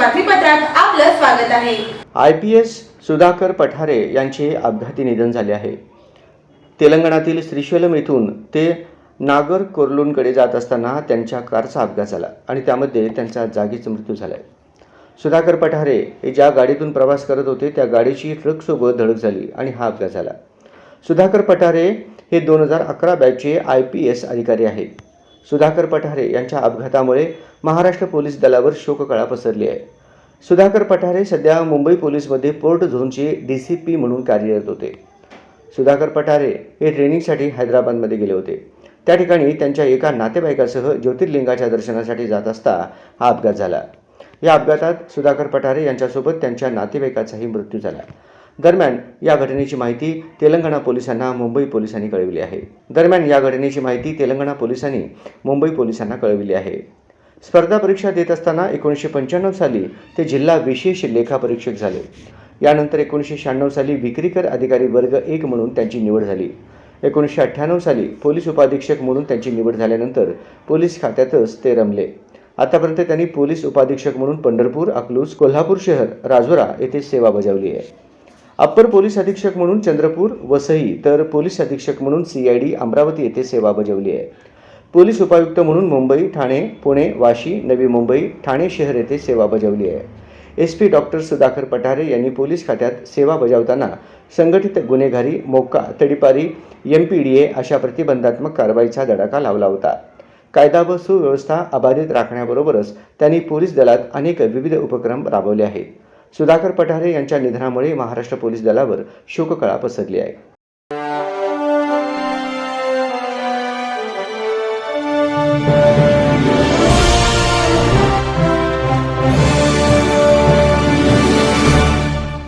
वृत्तपत्रात आपलं स्वागत आहे. I P S Sudhakar Pathare यांचे अपघाती निधन झाले आहे. तेलंगणातील श्रीशैलम येथून ते नागर कोर्लूनकडे जात असताना त्यांच्या कारचा अपघात झाला आणि त्यामध्ये त्यांचा जागीच मृत्यू झाला आहे सुधाकर पठारे हे ज्या गाडीतून प्रवास करत होते त्या गाडीची ट्रकसोबत धडक झाली आणि हा अपघात झाला. सुधाकर पठारे हे दोन हजार अकरा बॅचचे आय पी एस अधिकारी आहेत. सुधाकर पठारे यांच्या अपघातामुळे महाराष्ट्र पोलीस दलावर शोककळा पसरली आहे. सुधाकर पठारे सध्या मुंबई पोलीसमध्ये पोर्ट झोनचे डी सी पी म्हणून कार्यरत होते. सुधाकर पठारे हे ट्रेनिंगसाठी हैदराबादमध्ये गेले होते. त्या ठिकाणी त्यांच्या एका नातेवाईकासह ज्योतिर्लिंगाच्या दर्शनासाठी जात असता हा अपघात झाला. या अपघातात सुधाकर पठारे यांच्यासोबत त्यांच्या नातेवाईकाचाही मृत्यू झाला. दरम्यान या घटनेची माहिती तेलंगणा पोलिसांना मुंबई पोलिसांनी कळविली आहे. दरम्यान या घटनेची माहिती तेलंगणा पोलिसांनी मुंबई पोलिसांना कळविली आहे. स्पर्धा परीक्षा देत असताना एकोणीसशे पंच्याण्णव साली ते जिल्हा विशेष लेखापरीक्षक झाले. यानंतर एकोणीसशे शहाण्णव साली विक्रीकर अधिकारी वर्ग एक म्हणून त्यांची निवड झाली. एकोणीसशे अठ्ठ्याण्णव साली पोलीस उपाधीक्षक म्हणून त्यांची निवड झाल्यानंतर पोलीस खात्यातच ते रमले. आतापर्यंत त्यांनी पोलीस उपाधीक्षक म्हणून पंढरपूर अकलूज कोल्हापूर शहर राजोरा येथे सेवा बजावली आहे. अप्पर पोलीस अधीक्षक म्हणून चंद्रपूर वसई तर पोलीस अधीक्षक म्हणून सी आय डी अमरावती येथे सेवा बजावली आहे. पोलीस उपायुक्त म्हणून मुंबई ठाणे पुणे वाशी नवी मुंबई ठाणे शहर येथे सेवा बजावली आहे. S P doctor Sudhakar Pathare यांनी पोलीस खात्यात सेवा बजावताना संघटित गुन्हेगारी मोक्का तडीपारी एम पी डी ए अशा प्रतिबंधात्मक कारवाईचा धडाका लावला होता. कायदा व सुव्यवस्था अबाधित राखण्याबरोबरच त्यांनी पोलीस दलात अनेक विविध उपक्रम राबवले आहेत. सुधाकर पठारे यांच्या निधनामुळे महाराष्ट्र पोलीस दलावर शोककळा पसरली आहे.